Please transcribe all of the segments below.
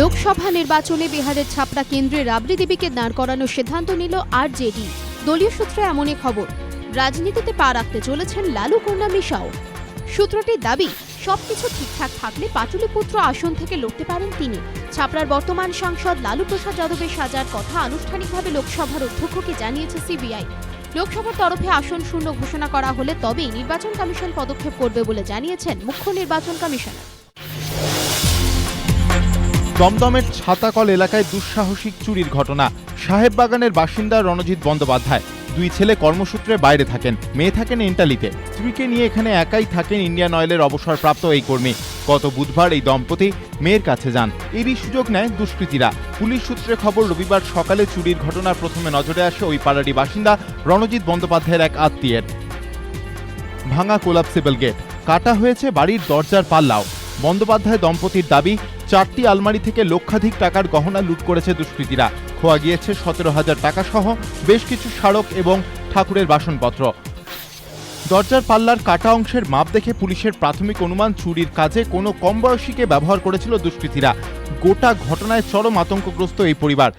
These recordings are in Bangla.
লোকসভা নির্বাচনে বিহারের ছাপড়া কেন্দ্রে রাবড়ি দেবীকে দাঁড় করানোর সিদ্ধান্ত নিল আরজেডি। দলীয় সূত্রে এমনই খবর, রাজনীতিতে পা রাখতে চলেছেন লালু কন্যা মিশাও। সূত্রটির দাবি, সবকিছু ঠিকঠাক থাকলে পাটুলিপুত্র আসন থেকে লড়তে পারেন তিনি। ছাপড়ার বর্তমান সাংসদ লালু প্রসাদ যাদবের সাজার কথা আনুষ্ঠানিকভাবে লোকসভার অধ্যক্ষকে জানিয়েছে সিবিআই। লোকসভার তরফে আসন শূন্য ঘোষণা করা হলে তবেই নির্বাচন কমিশন পদক্ষেপ করবে বলে জানিয়েছেন মুখ্য নির্বাচন কমিশনার। দমদমের ছাতাকল এলাকায় দুঃসাহসিক চুরির ঘটনা। সাহেব বাগানের বাসিন্দা রণজিৎ বন্দ্যোপাধ্যায়। দুই ছেলে কর্মসূত্রে বাইরে থাকেন, মেয়ে থাকেন ইন্টালিতে। স্ত্রীকে নিয়ে এখানে একাই থাকেন ইন্ডিয়ান অয়েলের অবসরপ্রাপ্ত এই কর্মী। গত বুধবার এই দম্পতি মেয়ের কাছে যান। এরই সুযোগ নেয় দুষ্কৃতীরা। পুলিশ সূত্রে খবর, রবিবার সকালে চুরির ঘটনা প্রথমে নজরে আসে ওই পাড়ারই বাসিন্দা রণজিৎ বন্দ্যোপাধ্যায়ের এক আত্মীয়ের। ভাঙা কোলাপসিবল গেট। কাটা হয়েছে বাড়ির দরজার পাল্লাও। বন্দ্যোপাধ্যায় দম্পতির দাবি চারটি আলমারি থেকে লক্ষাধিক টাকার গহনা লুট করেছে দুষ্কৃতীরা। খোয়া গিয়েছে সতেরো হাজার টাকা সহ বেশ কিছু স্মারক এবং ঠাকুরের বাসনপত্র। দরজার পাল্লার কাটা অংশের মাপ দেখে পুলিশের প্রাথমিক অনুমান চুরির কাজে কোনো কম বয়সীকে ব্যবহার করেছিল দুষ্কৃতীরা। গোটা ঘটনায় চরম আতঙ্কগ্রস্ত এই পরিবার।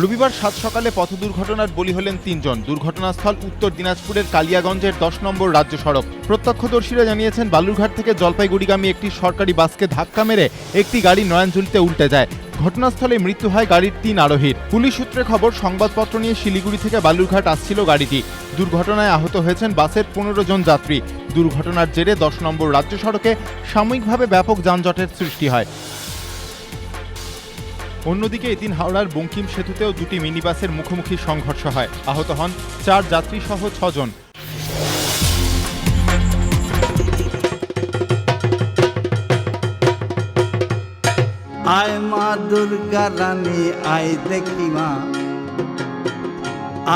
রবিবার সাত সকালে পথ দুর্ঘটনার বলি হলেন তিনজন। দুর্ঘটনাস্থল উত্তর দিনাজপুরের কালিয়াগঞ্জের দশ নম্বর রাজ্য সড়ক। প্রত্যক্ষদর্শীরা জানিয়েছেন, বালুরঘাট থেকে জলপাইগুড়িগামী একটি সরকারি বাসকে ধাক্কা মেরে একটি গাড়ি নয়াঞ্জলিতে উল্টে যায়। ঘটনাস্থলে মৃত্যু হয় গাড়ির তিন আরোহীর। পুলিশ সূত্রে খবর, সংবাদপত্র নিয়ে শিলিগুড়ি থেকে বালুরঘাট আসছিল গাড়িটি। দুর্ঘটনায় আহত হয়েছেন বাসের পনেরো জন যাত্রী। দুর্ঘটনার জেরে দশ নম্বর রাজ্য সড়কে সাময়িকভাবে ব্যাপক যানজটের সৃষ্টি হয়। অন্যদিকে এদিন হাওড়ার বঙ্কিম সেতুতেও দুটি মিনিবাসের মুখোমুখি সংঘর্ষ হয়। আহত হন চার যাত্রী সহ ছজন। আয় মা দুর্গা রানী আয় দেখি মা।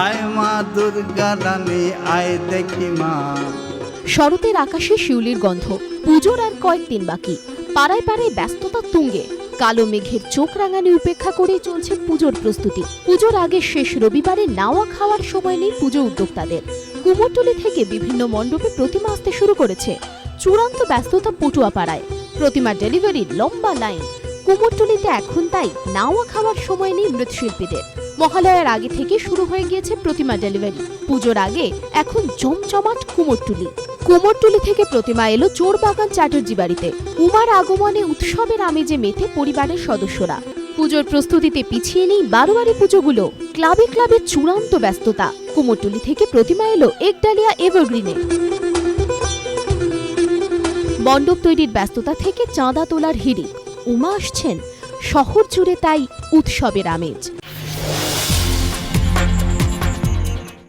আয় মা দুর্গা রানী আয় দেখি মা। শরতের আকাশে শিউলির গন্ধ পুজোর আর কয়েকদিন বাকি। পাড়ায় পাড়ায় ব্যস্ততা তুঙ্গে। কালো মেঘের চোখ রাঙানি উপেক্ষা করে চলছে পুজোর প্রস্তুতি। পুজোর আগে শেষ রবিবারে নাওয়া খাওয়ার সময় নেই পুজো উদ্যোক্তাদের। কুমোরটুলি থেকে বিভিন্ন মণ্ডপে প্রতিমা আসতে শুরু করেছে। চূড়ান্ত ব্যস্ততা পটুয়া পাড়ায় প্রতিমা ডেলিভারির লম্বা লাইন। কুমোরটুলিতে এখন তাই নাওয়া খাওয়ার সময় নেই মৃৎশিল্পীদের। মহালয়ার আগে থেকে শুরু হয়ে গিয়েছে প্রতিমা ডেলিভারি। পুজোর আগে এখন জমজমাট কুমোরটুলি। কুমোরটুলি থেকে প্রতিমা এলো চোরবাগান চ্যাটার্জি বাড়িতে। উমার আগমনে উৎসবের আমেজে মেতে পরিবারের সদস্যরা। পুজোর প্রস্তুতিতে পিছিয়ে নেই বারোয়ারি পুজোগুলো। ক্লাবে ক্লাবে চূড়ান্ত ব্যস্ততা। কুমোরটুলি থেকে প্রতিমা এলো একডালিয়া এভারগ্রিনে। মণ্ডপ তৈরির ব্যস্ততা থেকে চাঁদা তোলার হিড়িক। উমা আসছেন। শহর জুড়ে তাই উৎসবের আমেজ।